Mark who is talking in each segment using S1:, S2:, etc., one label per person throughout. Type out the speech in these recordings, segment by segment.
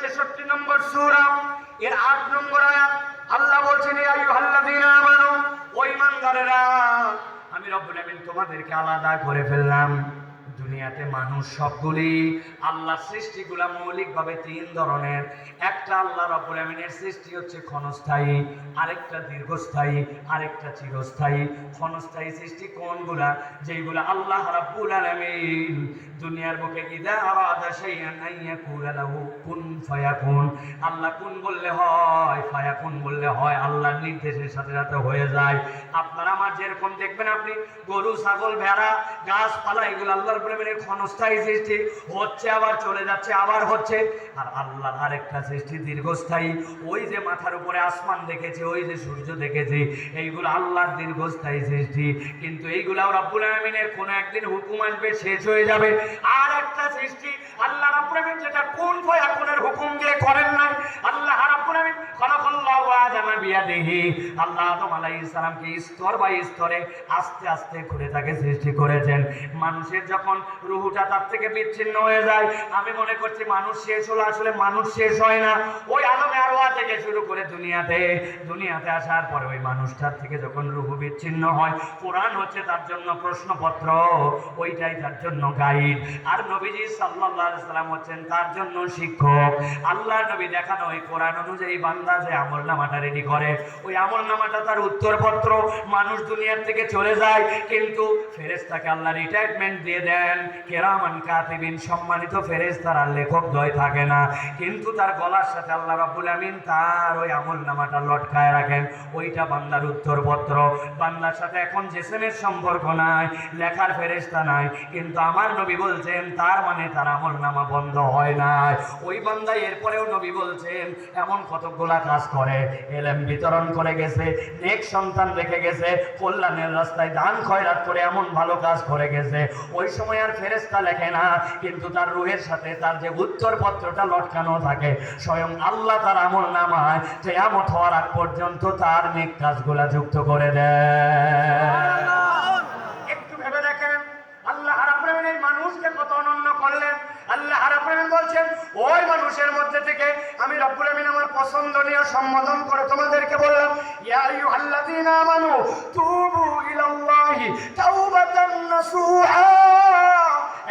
S1: ছেষট্টি নম্বর সুরা, এর আট নম্বর আয়াত। আল্লাহ বলছেন এই আইয়ুহাল্লাযীনা আমানু, ও ঈমানদারেরা, আমি রব্বুল আমিন তোমাদেরকে আলাদা করে ফেললাম। দুনিয়াতে মানুষ সবগুলি আল্লাহর সৃষ্টিগুলা মৌলিকভাবে তিন ধরনের। একটা আল্লাহ রব্বুল আমিনের সৃষ্টি হচ্ছে ক্ষণস্থায়ী, আরেকটা দীর্ঘস্থায়ী, আরেকটা চিরস্থায়ী। ক্ষণস্থায়ী সৃষ্টি কোনগুলা? যেইগুলা আল্লাহ রাব্বুল আলামিন দুনিয়ার বুকে ইদা আরাদা শাইআন আন ইয়াকুলা লাহু, কুন ফায়াকুন? আল্লাহ কুন বললে হয়, ফায়াকুন? বললে হয়, আল্লাহর নির্দেশের সাথে সাথে হয়ে যায়। আপনারা আমার যেরকম দেখবেন আপনি, গরু, ছাগল, ভেড়া, গাছপালা, এগুলো আল্লাহর প্রেমের ক্ষণস্থায়ী সৃষ্টি হচ্ছে, আবার চলে যাচ্ছে, আবার হচ্ছে। আর আল্লাহর আরেকটা সৃষ্টি দীর্ঘস্থায়ী। ওই যে মাথার উপরে আসমান দেখেছি, ওই যে সূর্য দেখেছি, এইগুলো আল্লাহর দীর্ঘস্থায়ী সৃষ্টি। কিন্তু এইগুলো রব্বুল আলমিনের কোনো একদিন হুকুম আসবে, শেষ হয়ে যাবে। আর একটা সৃষ্টি আল্লাহ রাব্বুল আলামিন যেটা কোন ফয়াকুনের হুকুম দিয়ে করেন নাই, আল্লাহ রাব্বুল আলামিন মানুষের যখন রুহুটা তার থেকে বিচ্ছিন্ন হয়ে যায়, আমি মনে করছি মানুষ শেষ হলো, আসলে মানুষ শেষ হয় না। ওই আলমে থেকে শুরু করে দুনিয়াতে দুনিয়াতে আসার পরে ওই মানুষটার থেকে যখন রুহু বিচ্ছিন্ন হয়, কোরআন হচ্ছে তার জন্য প্রশ্নপত্র, ওইটাই তার জন্য গাইড। আর নবীজি আলাইহি সাল্লাম হচ্ছেন তার জন্য শিক্ষক। আল্লাহ নবী দেখানো ওই কোরআন অনুযায়ী বান্দা যে আমল নামাটা রেডি করে। ওই আমল নামাটা তার উত্তরপত্র মানুষ দুনিয়ার থেকে চলে যায়, কিন্তু ফেরেশতাকে আল্লাহ রিটায়ারমেন্ট দিয়ে দেন। কেরামান, কাতিবিন, সম্মানিত ফেরেশতার আর লেখক দয় থাকে না। কিন্তু তার গলার সাথে আল্লাহ রাব্বুল আমিন তার ওই আমল নামাটা লটকায় রাখেন। ওইটা বান্দার উত্তরপত্র। বান্দার সাথে এখন জেসেমের সম্পর্ক নাই, লেখার ফেরেশতা নাই, কিন্তু আমার নবী বলছেন, তার মানে তার আমল নামা বন্ধ হয় না ওই বান্দা এরপরেও নবী বলছেন, এমন কতগুলা কাজ করে। এলেম বিতরণ করে গেছে, নেক সন্তান রেখে গেছে, কল্যাণের রাস্তায় দান খয়রাত করে এমন ভালো কাজ করে গেছে। ওই সময় আর ফেরেশতা লেখে না, কিন্তু তার রুহের সাথে তার যে উত্তরপত্রটা লটকানো থাকে, স্বয়ং আল্লাহ তার আমল নামায়, কেয়ামত হওয়ার আগ পর্যন্ত তার নেক কাজগুলা যুক্ত করে দেয়। আল্লাহ এই মানুষকে কত অনন্য করলেন। আল্লাহ বলছেন, ওই মানুষের মধ্যে থেকে আমি রব্বুল আলামিন আমার পছন্দনীয় সম্বোধন করে তোমাদেরকে বললাম ইয়া দিন আমানু তুবু ইলাল্লাহি তাওবাতান নাসুহা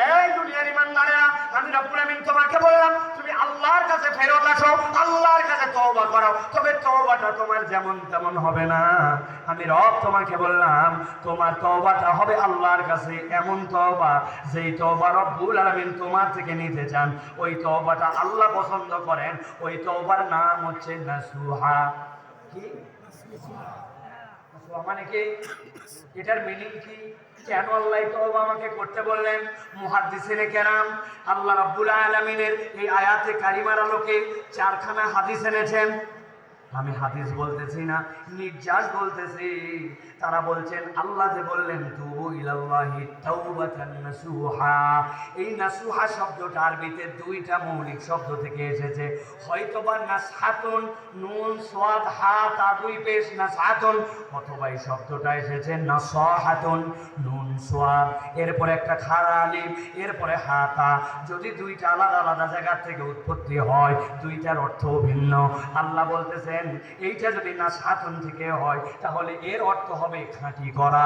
S1: এই দুনিয়ার ইমানদারেরা আমি রব্বুল আমিন তোমাকে বললাম তুমি আল্লাহর কাছে ফেরত আসো, আল্লাহর কাছে তওবা করো তবে তওবাটা তোমার যেমন তেমন হবে না। আমি রব তোমাকে বললাম, তোমার তওবাটা হবে আল্লাহর কাছে এমন তওবা, যেই তওবা রব্বুল আলামিন তোমার থেকে নিতে চান। ওই তওবাটা আল্লাহ পছন্দ করেন, ওই তওবার নাম হচ্ছে নাসুহা। কি? নাসুহা মানে কি? এটার মিনিং কি? কেন আল্লাহ তওবা আমাকে করতে বললেন? মুহাদ্দিসের কেরাম, আল্লাহ রাব্বুল আলামিনের এই আয়াতে কারিমার আলোকে চারখানা হাদিস এনেছেন। আমি হাদিস বলতেছি না, নির্যাস বলতেছি। তারা বলছেন, আল্লাহ যে বললেন, তুবু ইলাল্লাহি তাওবাতান নাসুহা। এই নাসুহা শব্দটা আরবিতে দুইটা মৌলিক শব্দ থেকে এসেছে। হয়তোবা নাসহাতুন, নুন সাদ হা, তা দুই পেশ, নাসহাতুন, অথবা এই শব্দটা এসেছে, নাসাহাতুন, নুন, সোয়াদ, এরপরে একটা খারা আলিফ, এরপরে হাতা যদি দুইটা আলাদা আলাদা জায়গা থেকে উৎপত্তি হয়, দুইটার অর্থ ভিন্ন। আল্লাহ বলতেছেন এইটা যদি না সাধন থেকে হয় তাহলে এর অর্থ হবে খাঁটি করা।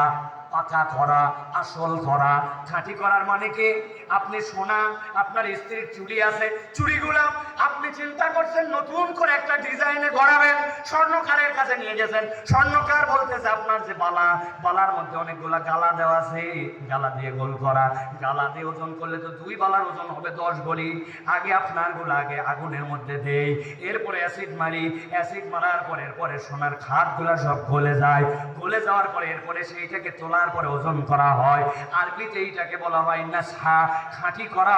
S1: পাকা করা আসল করা খাঁটি করার মানে কি? আপনি সোনা, আপনার স্ত্রীর চুড়ি আছে, চুড়িগুলো আপনি চিন্তা করছেন নতুন করে একটা ডিজাইনে গড়াবেন, স্বর্ণকারের কাছে নিয়ে গেছেন। স্বর্ণকার বলতেছে, আপনার যে বালা, বালার মধ্যে অনেকগুলা গালা দেওয়া আছে। গালা দিয়ে গোল করা। গালা দিয়ে ওজন করলে তো দুই বালার ওজন হবে দশ গলি আগে আপনারগুলো আগে আগুনের মধ্যে দেই। এরপরে অ্যাসিড মারি। অ্যাসিড মারার পরে এরপরে সোনার খাতগুলা সব গলে যায়। গলে যাওয়ার পরে এরপরে সেইটাকে তোলার পরে ওজন করা হয়। আরবিতে এইটাকে বলা হয় নাসহা খাঁটি করা।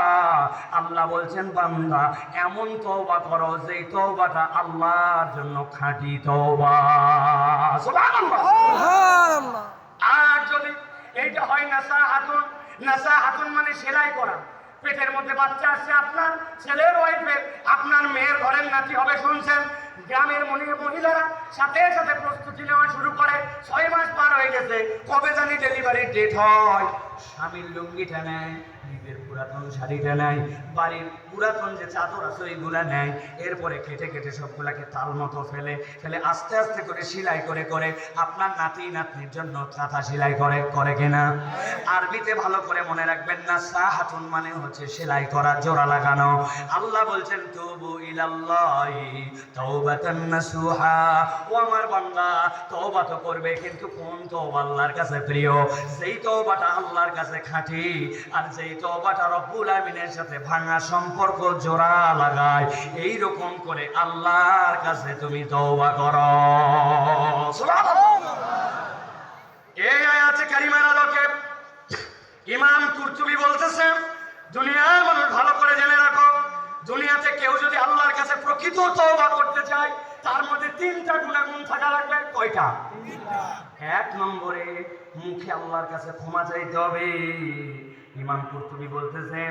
S1: আল্লাহ বলছেন বান্দা এমন তওবা করো যেই তওবাটা আল্লাহর জন্য খাঁটি তওবা। সুবহানাল্লাহ। আর যদি এইটা হয় নাসা হাতুন নাসা হাতুন মানে সেলাই করা। পেটের মধ্যে বাচ্চা আসছে আপনার ছেলের ওয়াইফের আপনার মেয়ের ঘরের নাতি হবে শুনছেন? গ্রামের মনি- মহিলারা সাথে সাথে প্রস্তুতি নেওয়া শুরু করে ছয় মাস পার হয়ে গেছে। কবে জানি ডেলিভারি ডেট হয়। স্বামীর লুঙ্গিটা নেয় নিজের পুরাতন শাড়িটা নেয় বাড়ির পুরাতন যে চাদর আছে, ওইগুলা নেয়। এরপরে কেটে কেটে সবগুলাকে তাল মতো ফেলে ফেলে আস্তে আস্তে করে সেলাই করে করে আপনার নাতি নাতনির জন্য কাঁথা সেলাই করে করে কিনা? আরবিতে ভালো করে মনে রাখবেন না, সাহাতুন মানে হচ্ছে সেলাই করা, জোড়া লাগানো। আল্লাহ বলছেন, তবু ইলাল্লাহি তাওবাতান নাসুহা। ও আমার বান্দা, তওবা তো করবে, কিন্তু কোন তওবা আল্লাহর কাছে প্রিয়? সেই তওবাটা আল্লাহর কাছে খাঁটি, আর যেই তওবাটা রব্বুল আমিনের সাথে ভাঙা সম্পর্ক জোড়া লাগায়। এই রকম করে আল্লাহর কাছে তুমি তওবা করো। সুবহানাল্লাহ। এই আয়াতে কারিমার আলোকে ইমাম কুরতুবি বলতেছে দুনিয়ার মানুষ ভালো করে জেনে রাখো দুনিয়াতে কেউ যদি আল্লাহর কাছে প্রকৃত তওবা করতে চায় তার মধ্যে তিনটা গুণাগুণ থাকা লাগবে। কয়টা? এক নম্বরে মুখে আল্লাহর কাছে ক্ষমা চাইতে হবে। ইমাম কুরতুবি বলতেছেন